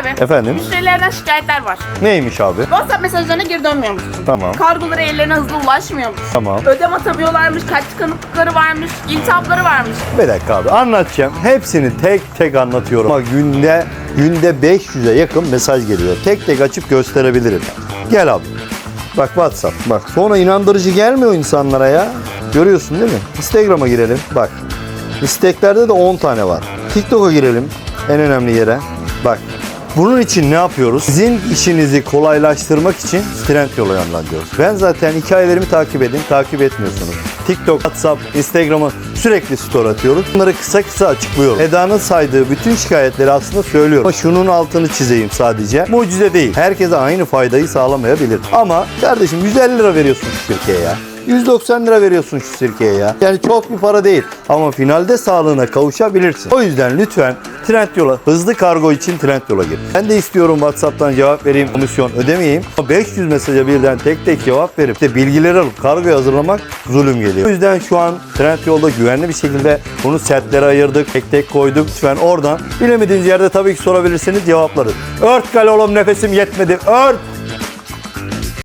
abi. Efendim? Müşterilerden şikayetler var. Neymiş abi? WhatsApp mesajlarına geri dönmüyormuşsun. Tamam. Kargoları ellerine hızlı ulaşmıyormuş. Tamam. Ödem atamıyorlarmış, kaç tıkanıklıkları varmış, iltihapları varmış. Bir dakika abi anlatacağım. Hepsini tek tek anlatıyorum. Ama günde günde 500'e yakın mesaj geliyor. Tek tek açıp gösterebilirim. Gel abi. Bak WhatsApp. Bak sonra inandırıcı gelmiyor insanlara ya. Görüyorsun değil mi? Instagram'a girelim. Bak. İsteklerde de 10 tane var. TikTok'a girelim. En önemli yere. Bak. Bunun için ne yapıyoruz? Sizin işinizi kolaylaştırmak için Trendyol'a yönlendiriyoruz. Ben zaten hikayelerimi takip edin, takip etmiyorsunuz. TikTok, WhatsApp, Instagram'a sürekli story atıyoruz. Bunları kısa kısa açıklıyorum. Eda'nın saydığı bütün şikayetleri aslında söylüyorum. Ama şunun altını çizeyim sadece. Mucize değil. Herkese aynı faydayı sağlamayabilir. Ama kardeşim 150 lira veriyorsun şirkeye ya. 190 lira veriyorsun şu sirkeye ya. Yani çok bir para değil. Ama finalde sağlığına kavuşabilirsin. O yüzden lütfen Trendyol'a, hızlı kargo için Trendyol'a gir. Ben de istiyorum WhatsApp'tan cevap vereyim, komisyon ödemeyeyim. Ama 500 mesaja birden tek tek cevap verip de bilgileri alıp kargoya hazırlamak zulüm geliyor. O yüzden şu an Trendyol'da güvenli bir şekilde bunu setlere ayırdık, tek tek koyduk. Lütfen oradan bilemediğiniz yerde tabii ki sorabilirsiniz cevaplarız. Ört kale oğlum nefesim yetmedi. Ört!